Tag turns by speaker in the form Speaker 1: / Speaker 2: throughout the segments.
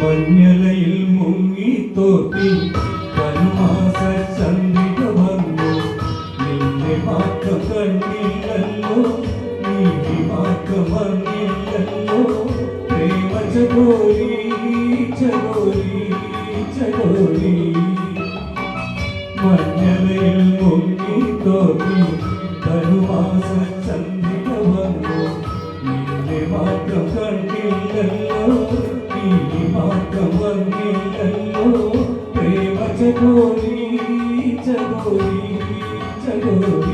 Speaker 1: മഞ്ഞലയിൽ മുങ്ങി തോട്ടി കരുമാസ ചന്ദ്രിക വന്നു. നിന്നെ മാത്രം കണ്ടില്ലല്ലോ നീ മാത്രം വന്നില്ലല്ലോ പ്രേമ ചകോരി ചകോരി ചകോരി മഞ്ഞലയിൽ മുങ്ങി തോട്ടി കരുമാസ ചന്ദ്രിക വന്നു നിന്നെ മാത്രം കണ്ടില്ലല്ലോ നീ മാത്രം വന്നില്ലല്ലോ പ്രേമ ചകോരി ചകോരി ചകോരി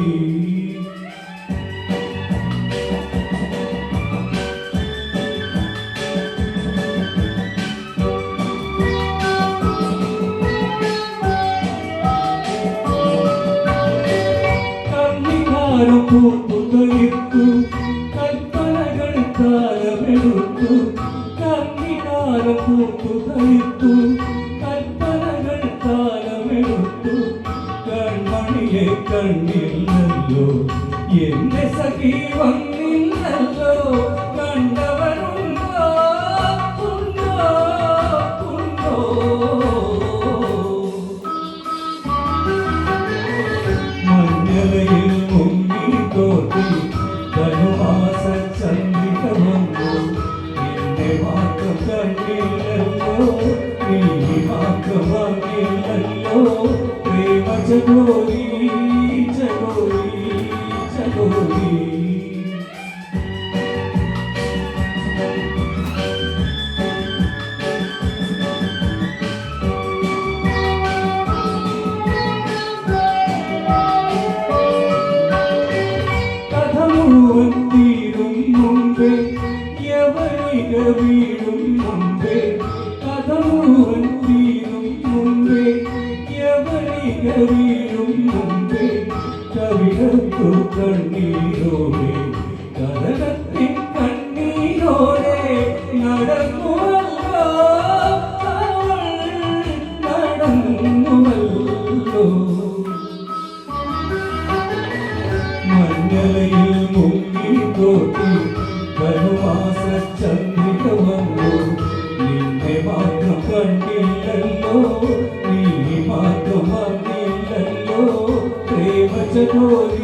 Speaker 1: കർണികാരം പൂത്തുകളിർത്തു കൽപ്പനകൾ കാലമെടുത്തു കർണികാരം പൂത്തുകളിർത്തു കൽപ്പനകൾ കാലമെടുത്തു കൺമണിയെ കണ്ണില്ലല്ലോ എന്റെ സഖി വന്നില്ലല്ലോ. കണ്ടില്ലല്ലോ നീ മാത്രം വന്നില്ലല്ലോ പ്രേമ ചകോരി ചകോരി ചകോരി കഥ മുഴുവൻ തീരും മുമ്പേ യവനിക വീഴും മുമ്പേ കഥ മുഴുവൻ തീരും മുമ്പേ യവനിക വീഴും മുമ്പേ കവിടത്തു കണ്ണീരോടെ കഥകത്തിൻ കണ്ണീരോടെ നടന്നുവല്ലോ നടന്നുവല്ലോ മഞ്ഞലയിൽ മുങ്ങി തോട്ടി കരുമാസ ചന്ദ്രിക Thank you.